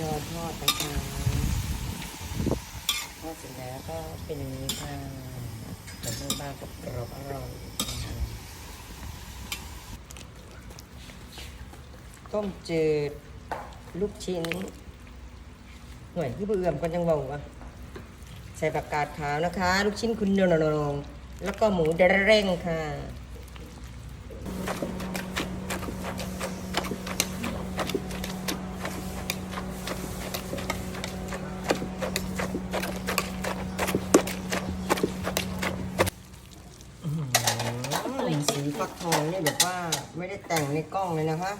ยอทอดนะคะทอดเสร็จแล้วก็เป็นอย่างนี้ค่ะเมือบานๆกับกรอบอร่อยต้มจืดลูกชิ้น หน่วยที่เบื่อมกันยังเบาวะใส่ผักกาดขาวนะคะ ลูกชิ้นคุณนงๆแล้วก็หมูเดเร่งค่ะ อืมสี ฟักทองนี่แบบว่าไม่ได้แต่งในกล้องเลยนะคะ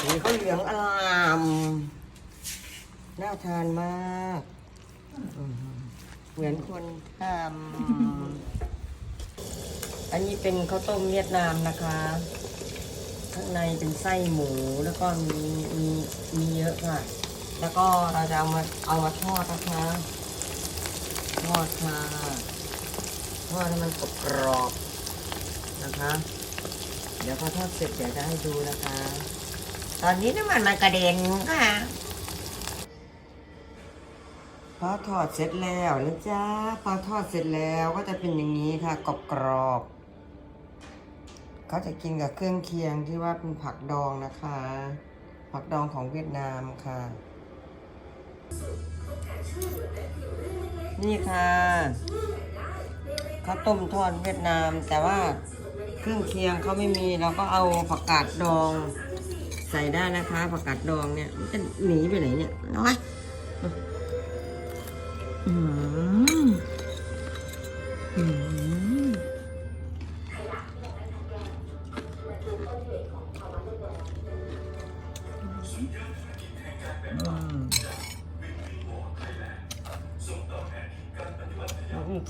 สีเขาเหลืองอลาม น่าทานมาก เหมือนคนทำอันนี้เป็นข้าวต้มเวียดนามนะคะ ข้างในเป็นไส้หมูแล้วก็มีมีมีเยอะค่ะ แล้วก็เราจะเอามาเอามาทอดนะคะทอดค่ะทอดให้มันกรอบ นะคะ เดี๋ยวพอทอดเสร็จเดี๋ยวจะให้ดูนะคะ ตอนนี้น้ำมันมันกระเด็นค่ะพอทอดเสร็จแล้วนะจ๊ะพอทอดเสร็จแล้วก็จะเป็นอย่างนี้ค่ะกรอบๆเขาจะกินกับเครื่องเคียงที่ว่าเป็นผักดองนะคะ ผักดองของเวียดนามค่ะ นี่ค่ะข้าวต้มทอดเวียดนามแต่ว่า เครื่องเคียงเขาไม่มีเราก็เอาผักกาดดอง ใส่ได้นะคะผักกาดดองเนี่ยมันจะหนีไปไหนเนี่ยน้อยอืมอืม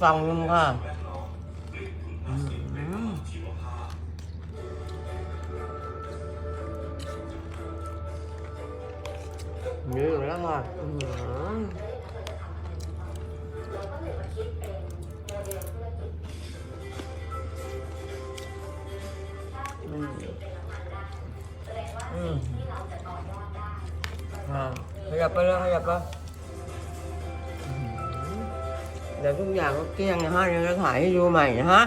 ฟังหนึงค่ะ เยอะแล้วค่ะอื้อหืออืมอืมอ่าขยับไปเลยขยับไปเดี๋ยวทุกอย่างก็เกลี้ยงนะฮะเดี๋ยวจะถ่ายให้ดูใหม่นะฮะ